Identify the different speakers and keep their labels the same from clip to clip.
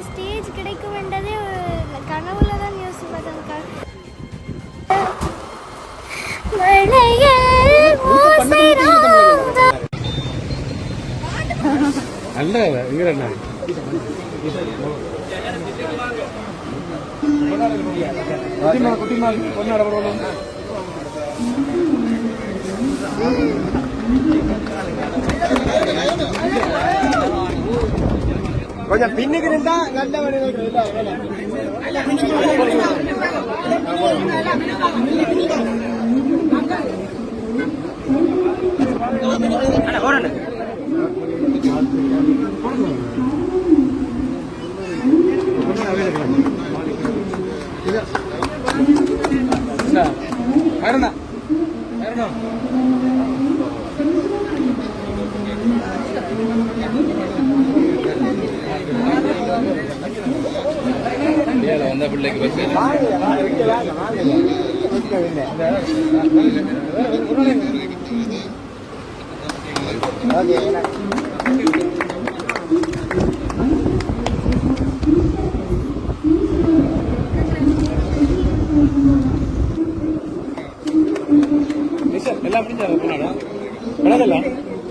Speaker 1: Professional stage கிடைக்கும் என்றதே கனவுல தான் ராகம்.
Speaker 2: நல்ல என்ன குட்டிமா குட்டிமா
Speaker 3: கொஞ்சம் பின்னுக்கு இருந்தா நல்ல
Speaker 2: வேறண்ணா எல்லாம் முடிஞ்சா போனாடா கிடாதல்ல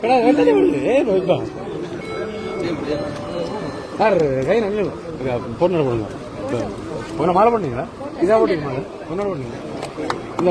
Speaker 2: கிடாது வெட்டது விடுது ஏ சார் கை நல்ல பொண்ணு போடுங்க பொண்ணை மாலை பண்ணீங்களா இதா போட்டீங்க மாலை பொண்ணோட பண்ணீங்க இந்த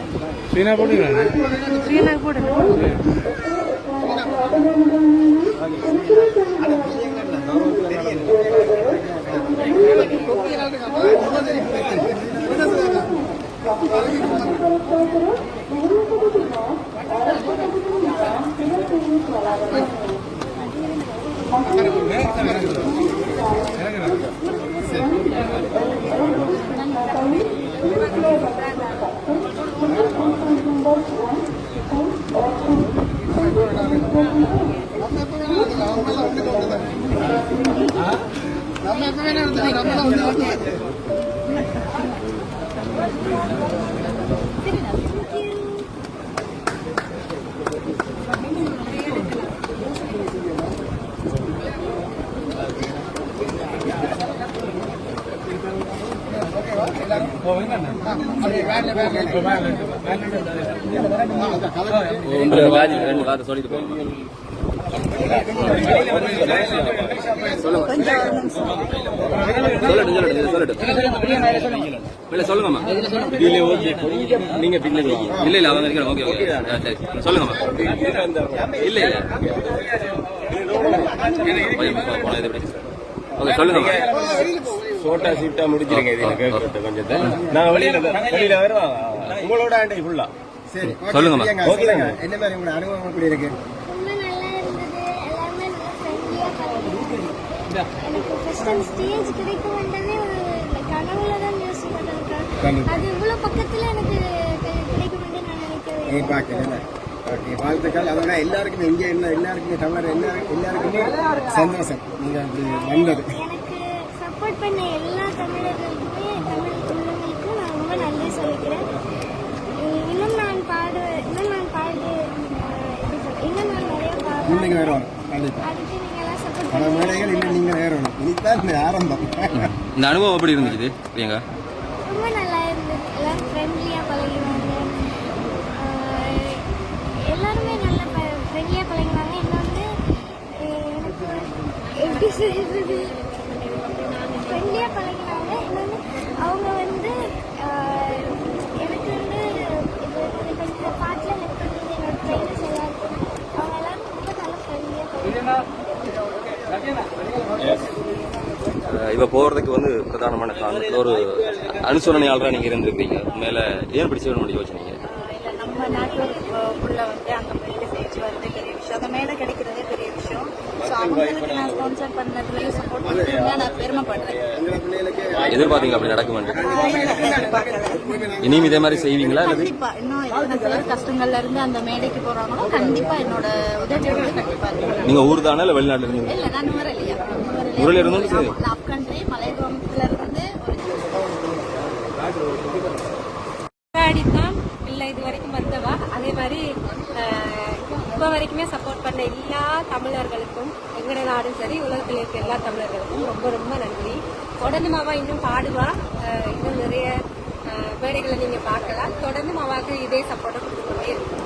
Speaker 2: ஒரு பொண்ணை பொண்ணாடி பொண்ணாடி இல்லை போடுங்க போடுங்க சீனா
Speaker 4: ரெண்டு வார்த்தை சொல்லிட்டு போங்க. சொல்லட்டும் சொல்லட்டும் இல்ல சொல்லுங்கம்மா நீங்க பின்னாடி இல்ல இல்ல அவங்க ஓகே ஓகே. சரி சொல்லுங்கம்மா இல்ல இல்ல ஓகே சொல்லுங்கம்மா
Speaker 3: சோட்டா சீட்டா முடிச்சிருங்க இது எனக்கு கேட்கறது கொஞ்சத்தை நான் வெளியில தான் வெளியில வருவேன் உங்களோட ஆண்டை ஃபுல்லா சரி
Speaker 4: சொல்லுங்கம்மா.
Speaker 3: என்ன மாதிரி உங்களோட அனுபவம் எப்படி இருக்கு
Speaker 1: ரொம்ப நல்லா இருந்தது எல்லாமே நல்லா ஃப்ரெண்ட்லியாக எனக்கு ப்ரொஃபஷனல் ஸ்டேஜ் கிடைக்கும் என்றதே ஒரு கனவுல தான் பார்த்தேன்
Speaker 3: கண்டிப்பா.
Speaker 1: அது இவ்வளோ பக்கத்தில் எனக்கு கிடை- கிடைக்கும் என்று நான் நினைக்கவே
Speaker 3: நீ பார்க்கல ஓகே வாழ்த்துக்கள். அதோட எல்லாருக்குமே இங்கே என்ன எல்லாருக்குமே தமிழர் எல்லாரும் எல்லாருக்குமே சந்தோஷம். நீங்க அப்படி வந்தது
Speaker 1: எனக்கு சப்போர்ட் பண்ண எல்லா தமிழர்களுக்குமே தமிழ் உள்ளவங்களுக்கும் நான் ரொம்ப நன்றி சொல்லிக்கிறேன். இன்னும் நான் பாடு இன்னும் நான் பாடு? இன்னும் நான் நிறைய
Speaker 3: இன்னைக்கு
Speaker 1: பாடுவேன்
Speaker 3: வருவாங்க கண்டிப்பா
Speaker 1: அதுக்கு நீங்க எல்லாம் சப்போர்ட்
Speaker 3: பல மேடைகள் இன்னும் நீங்க ஏறணும். இனித்தான் இந்த ஆரம்பம்.
Speaker 4: இந்த அனுபவம் எப்படி இருந்துச்சு பிரியங்கா?
Speaker 1: ரொம்ப நல்லா இருந்தது. எல்லாரும் ஃப்ரெண்ட்லியாக பழகினாங்க. எல்லாருமே நல்ல ஃப்ரெண்ட்லியாக பழகினாங்க. இன்னொன்று எனக்கு எப்படி சொல்றது ஃப்ரெண்ட்லியாக பழகினாங்க இன்னொன்று அவங்க வந்து ஆஹ் எனக்கு வந்து இப்போ எனக்கு கொஞ்சம் பாட்டில் ஹெல்ப் பண்ணுறது என்னோட ட்ரைனர்ஸ் எல்லாருக்கும் அவங்க எல்லாரும் ரொம்ப நல்ல ஃப்ரெண்ட்லியாக
Speaker 4: இப்போ போகிறதுக்கு வந்து பிரதானமான காரணத்தில் ஒரு அனுசரணையாளராக நீங்கள் இருந்திருக்கீங்க மேலே ஏன் பிடிச்ச வேணும் யோசனைங்க
Speaker 5: இல்லை நம்ம நாட்டு உள்ள வந்து அங்கே மேலே ஸ்டேஜ் வரதே பெரிய விஷயம் அந்த மேலே கிடைக்கிறதே பெரிய விஷயம் அவங்களுக்கு நான் ஸ்பான்சர் பண்ணதுலயும் சப்போர்ட் பண்ணுறதுல நான் பெருமைப்படுறேன்
Speaker 6: எதிர்பார்த்தீங்க அப்படி நடக்குமான்னு? இனியும் இதே மாதிரி செய்வீங்களா
Speaker 5: கண்டிப்பா. இன்னும் எத்தனை கஷ்டங்கள்ல இருந்து அந்த மேடைக்கு போறாங்களோ கண்டிப்பா என்னோட உதவி கண்டிப்பா
Speaker 6: நீங்க ஊர் தானே இல்ல வெளிநாட்டுல இருந்தீங்க
Speaker 5: இல்ல நான் நுவரெலியா.
Speaker 6: நுவரெலியா. இருந்தும் சரி.
Speaker 5: மலையகத்துல இருந்து
Speaker 7: தான் இல்லை இது வரைக்கும் வந்தவா? அதே மாதிரி இப்போ வரைக்குமே சப்போர்ட் பண்ண எல்லா தமிழர்களுக்கும் எங்கட நாடும் சரி உலகத்தில் இருக்க எல்லா தமிழர்களுக்கும் ரொம்ப ரொம்ப நன்றி. தொடர்ந்து மாவா இன்னும் பாடுவா. இன்னும் நிறைய அஹ், மேடைகளை நீங்க பார்க்கலாம். தொடர்ந்து மாவாக்கு இதே சப்போர்ட்டை கொடுத்துக்கொண்டே இருக்கும்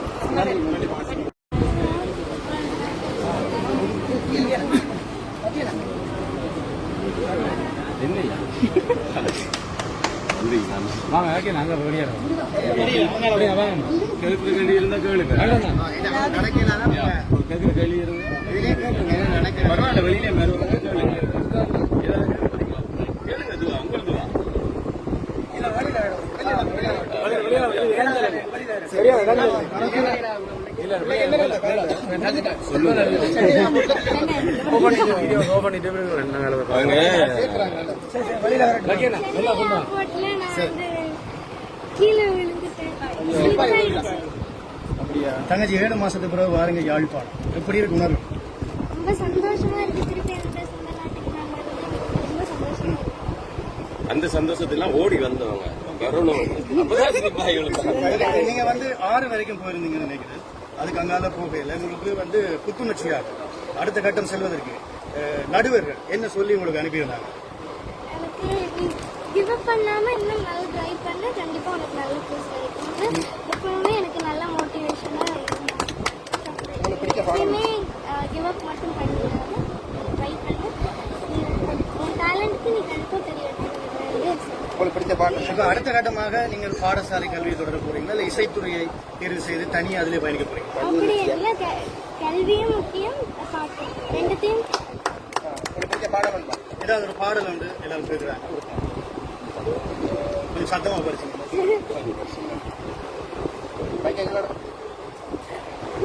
Speaker 2: வாங்க நாங்கள் அப்படியா வாங்க கேட்குற கேள்வி இருந்தால் கேளுங்க கேட்குற கேள்வி பரவாயில்ல வெளியிலே
Speaker 1: ஆயிடுச்சு.
Speaker 8: தங்கச்சி ஏழு மாசத்துக்கு பிறகு வாருங்க யாழ்ப்பாணம் எப்படி இருக்கு உணர்வு
Speaker 1: ரொம்ப சந்தோஷமா இருக்கு திருப்பி அந்த சொந்த நாட்டுக்கு நான் ரொம்ப சந்தோஷமா இருக்கு.
Speaker 6: அந்த சந்தோஷத்தெல்லாம் ஓடி வந்தவங்க. வரணும். அப்பதான் சிரிப்பாக இவளுக்கு.
Speaker 8: நீங்க வந்து ஆறு வரைக்கும் போயிருந்தீங்கன்னு நினைக்கிறேன். அதுக்கு அங்கால போகையில் உங்களுக்கு வந்து புத்துணர்ச்சியாக அடுத்த கட்டம் செல்வதற்கு நடுவர்கள் என்ன சொல்லி உங்களுக்கு அனுப்பியிருந்தாங்க?
Speaker 1: எனக்கு கிவ் அப் பண்ணாம இன்னும் நல்லா ட்ரை பண்ண கண்டிப்பா உனக்கு நல்ல ப்ரைஸ் கிடைக்கும் எப்பவுமே எனக்கு நல்ல மோட்டிவேஷனா எப்பயுமே கிவ் அப் மட்டும் பண்ணிடாம ட்ரை பண்ணு. நீ உன் டேலண்ட்க்கு நீ கண்டிப்பா தெரிய
Speaker 8: இப்ப அடுத்த கட்டமாக நீங்கள் பாடசாலை கல்வியை தொடர போறீங்களா? இல்ல இசைத்துறையை தேர்வு செய்து தனியாக அதிலே பயணிக்க போறீங்க
Speaker 1: அப்படி இல்ல கல்வியும் முக்கியம் பாட்டு. ரெண்டுத்தையும்.
Speaker 8: ஏதாவது ஒரு பாடல் வந்து எல்லாரும் கேட்குறாங்க கொஞ்சம் சத்தமா படிச்சுங்க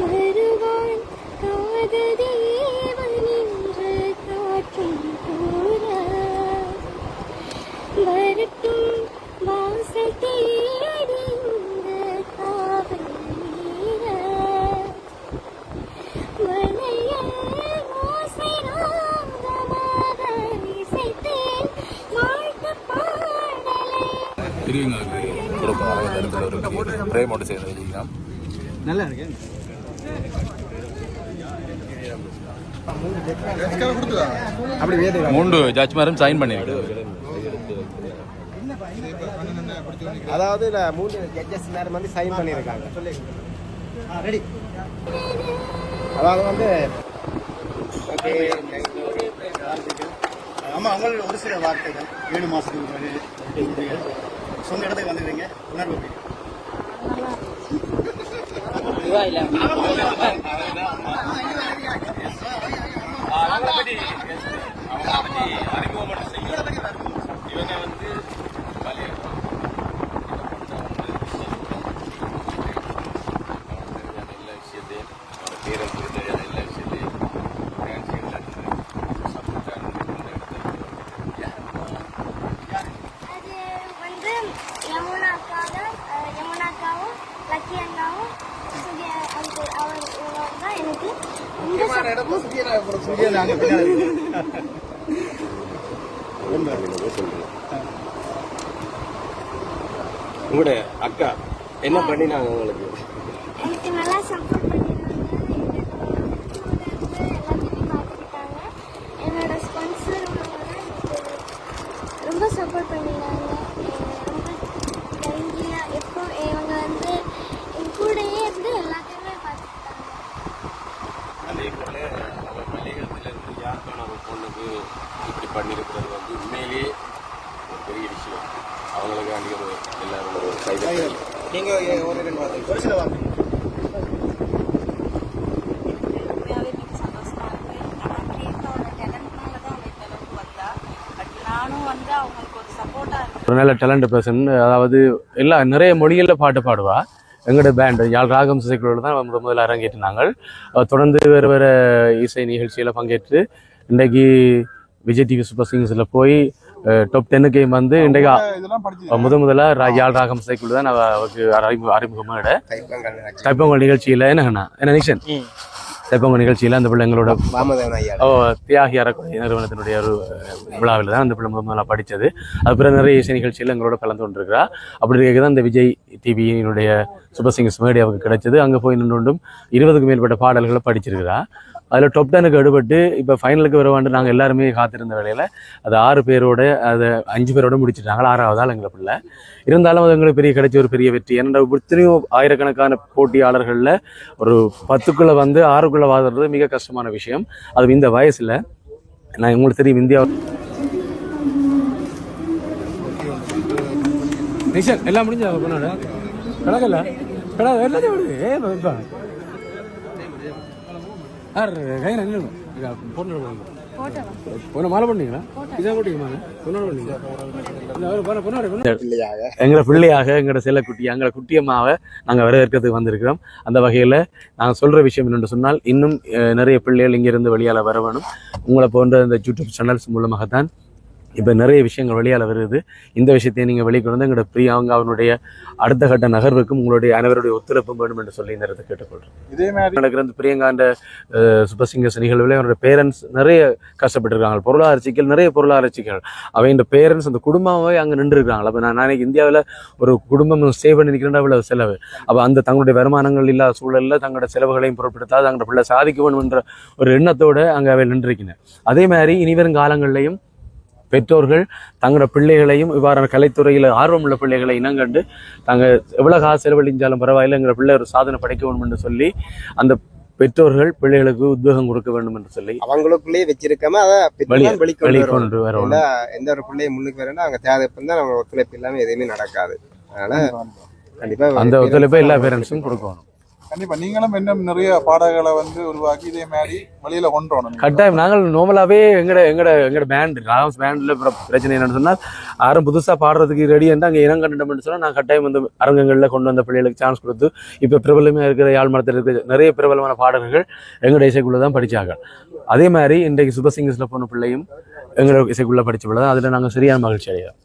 Speaker 1: வருவான். காதல் தேவன் என்று காற்றும் கூற வரட்டும் வாசல் தேடி காவல்
Speaker 9: பெரியவங்களுக்கு கொடுப்பாங்க பிரேமோடு சேர்ந்து எழுதிக்கலாம்
Speaker 8: நல்லா இருக்கு அப்படி வேறு
Speaker 9: மூன்று ஜட்ஜ்மாரும் சைன் பண்ணிவிடு.
Speaker 8: அதாவது நான் மூணு ஜட்ஜஸ் நேரம் வந்து சைன் பண்ணியிருக்காங்க. ரெடி அதாவது வந்து ஆமா அவங்களோட ஒரு சில வார்த்தைகள் ஏழு மாசத்துக்கு முன்னாடி சொந்த இடத்துக்கு வந்துடுறீங்க உணர்வு எப்படி?
Speaker 6: இவங்க வந்து பழைய எல்லா விஷயத்தையும் அவரோட பேரன் குறித்த எல்லா விஷயத்தையும்
Speaker 1: அது வந்து யமுனாக்காவும் யமுனாக்காவும் லக்கி அண்ணாவும் சுகியா அந்த அவர் இவங்க தான் எனக்கு
Speaker 6: உங்களுடைய அக்கா என்ன பண்ணினாங்க உங்களுக்கு
Speaker 1: எனக்கு நல்லா சப்போர்ட் பண்ணிருந்தாங்க எல்லாத்தையுமே பார்த்துக்கிட்டாங்க என்னோட ஸ்பான்சர் ரொம்ப சப்போர்ட் பண்ணினாங்க ரொம்ப ஃப்ரெண்ட்லியாக எப்போ இவங்க வந்து என் கூடயே இருந்து எல்லாத்தையுமே பார்த்துக்கிட்டாங்க
Speaker 6: அதே போல அவ மலையகத்திலிருந்து யாருக்கான ஒரு பொண்ணுக்கு இப்படி பண்ணியிருக்கிறது வந்து உண்மையிலேயே ஒரு பெரிய விஷயம் அவங்களுக்காண்டி ஒரு எல்லாரும் ஒரு கைது
Speaker 8: ஒரு ரெண்டு வார்த்தை ஒரு சில வார்த்தை
Speaker 5: ஒரு
Speaker 2: நல்ல டேலண்ட் பர்சன் அதாவது எல்லா நிறைய மொழிகளில் பாட்டு பாடுவா. எங்களோட பேண்ட் யாழ் ராகம் இசைக்குழுவில் தான் முதல் முதல்ல அரங்கேற்றினாங்க. நாங்கள் தொடர்ந்து வேறு வேறு இசை நிகழ்ச்சியில் பங்கேற்று இன்றைக்கு விஜய் டிவி சூப்பர் சிங்கர்ஸில் போய் டாப் டென்னுக்கு வந்து இன்றைக்கு
Speaker 10: இதெல்லாம் படிச்சு
Speaker 2: முத முதல்ல யாழ் ராகம் இசைக்குழு தான் நான் அவருக்கு அறிமுக அறிமுகமாக தைப்பொங்கல் நிகழ்ச்சியில் என்னங்கண்ணா என்ன நிஷன் தைப்பொங்கல் நிகழ்ச்சியில் அந்த பிள்ளைங்களோட ஓ தியாகி அறக்குறை நிறுவனத்தினுடைய ஒரு விழாவில் தான் அந்த பிள்ளை முதல் முதல்ல படித்தது அது பிறகு நிறைய இசை நிகழ்ச்சியில் எங்களோட கலந்து கொண்டிருக்கிறா. அப்படி இருக்க தான் இந்த விஜய் டிவியினுடைய சூப்பர் சிங்கர்ஸ் மேடி அவருக்கு கிடைச்சது. அங்கே போய் நின்றுண்டும் இருபதுக்கு மேற்பட்ட பாடல்களை படிச்சிருக்கிறா. அதில் டாப் டெனுக்கு எடுபட்டு இப்போ ஃபைனலுக்கு வருவாண்டு நாங்கள் எல்லாருமே காத்திருந்த வேலையில் அது ஆறு பேரோட அது அஞ்சு பேரோட முடிச்சிட்டாங்க. ஆறாவது ஆள் எங்களை பிள்ளை இருந்தாலும் அது எங்களுக்கு பெரிய கிடைச்ச ஒரு பெரிய வெற்றி. ஏன்னா எத்தனையோ ஆயிரக்கணக்கான போட்டியாளர்களில் ஒரு பத்துக்குள்ளே வந்து ஆறுக்குள்ளே வாதுறது மிக கஷ்டமான விஷயம். அது இந்த வயசில். நான் உங்களுக்கு தெரியும் இந்தியா எல்லாம் முடிஞ்சா கிடக்கல. எல்லாத்தையும் யார் மாலை பண்ணீங்களா இதான் பொண்ணோட பண்ணீங்க
Speaker 3: பிள்ளையாக.
Speaker 2: எங்களை பிள்ளையாக எங்களோட செல்ல குட்டி எங்களை குட்டியம்மாவை நாங்கள் வரவேற்கிறதுக்கு வந்திருக்கிறோம். அந்த வகையில் நாங்கள் சொல்கிற விஷயம் என்னென்று சொன்னால் இன்னும் நிறைய பிள்ளைகள் இங்கிருந்து வெளியால் வர வேணும். உங்களை போன்ற இந்த யூடியூப் சேனல்ஸ் மூலமாக தான் இப்போ நிறைய விஷயங்கள் வெளியால் வருது. இந்த விஷயத்தை நீங்கள் வெளிக்கொண்டு வந்து எங்களோட பிரியாங்க அவனுடைய அடுத்த கட்ட நகர்வுக்கும் உங்களுடைய அனைவருடைய ஒத்துழைப்பும் வேணும் என்று சொல்லி இந்த இடத்தை கேட்டுக்கொள்கிறேன்
Speaker 10: இதே மாதிரி
Speaker 2: நடக்கிற இந்த பிரியங்காண்ட சூப்பர் சிங்கர்ஸ் நிகழ்வில் அவரோட பேரண்ட்ஸ் நிறைய கஷ்டப்பட்டிருக்காங்க. பொருளாதார சிக்கல் நிறைய பொருளாதார சிக்கல் அவன் பேரண்ட்ஸ் அந்த குடும்பமே அங்கே நின்றுருக்காங்க அப்போ நான் நாளைக்கு இந்தியாவில் ஒரு குடும்பம் சேவ் பண்ணி நிற்கிறேன் அவ்வளோ செலவு. அப்போ அந்த தங்களுடைய வருமானங்கள் இல்லாத சூழலில் தங்களோட செலவுகளையும் பொருட்படுத்தாது தங்களோட பிள்ளை சாதிக்க வேணும் என்ற ஒரு எண்ணத்தோடு அங்கே அவை நின்றிருக்கின்றன அதே மாதிரி இனிவரும் காலங்களிலையும் பெற்றோர்கள் தங்களோட பிள்ளைகளையும் இவ்வாறான கலைத்துறையில் ஆர்வமுள்ள பிள்ளைகளை இனங்கண்டு தாங்கள் எவ்வளோ காசு செலவழிஞ்சாலும் பரவாயில்லை எங்கள் பிள்ளை ஒரு சாதனை படைக்க வேண்டும் என்று சொல்லி அந்த பெற்றோர்கள் பிள்ளைகளுக்கு உத்வேகம் கொடுக்க வேண்டும் என்று சொல்லி
Speaker 3: அவங்களுக்குள்ளேயே வச்சிருக்காம வெளிக்கொண்டு ஏன்னா எந்த ஒரு பிள்ளையை முன்னுக்கு வரணும் அவங்க தேவைப்பட்டு தான் நம்ம ஒத்துழைப்பு இல்லாம எதுவுமே நடக்காது. அதனால கண்டிப்பா.
Speaker 2: அந்த ஒத்துழைப்பை எல்லா பேரண்ட்ஸும் கொடுக்கணும்.
Speaker 10: கண்டிப்பா. நீங்களும் இன்னும் நிறைய பாடகளை வந்து உருவாக்கி இதே மாதிரி வெளியில கொண்டு
Speaker 2: கட்டாயம். நாங்கள் நார்மலாகவே எங்கட எங்கட எங்கட பேண்ட் ராம்ஸ் பேண்ட்ல பிரச்சனை என்னன்னு சொன்னால் யாரும் புதுசாக பாடுறதுக்கு ரெடி என்று அங்கே இனம் கண்டுட்டோம்னு சொன்னா நான் கட்டாயம் வந்து அரங்கங்களில் கொண்டு வந்த பிள்ளைகளுக்கு சான்ஸ் கொடுத்து இப்போ பிரபலமாக இருக்கிற யாழ் மரத்தில் இருக்கிற நிறைய பிரபலமான பாடல்கள் எங்களோட இசைக்குள்ளே தான் படித்தாங்க அதே மாதிரி இன்றைக்கு சுபசிங்கர்ஸில் போன பிள்ளையும் எங்களோட இசைக்குள்ளே படிச்ச பிள்ளை தான். அதுல நாங்கள் சரியான மகிழ்ச்சி அடைகிறோம்.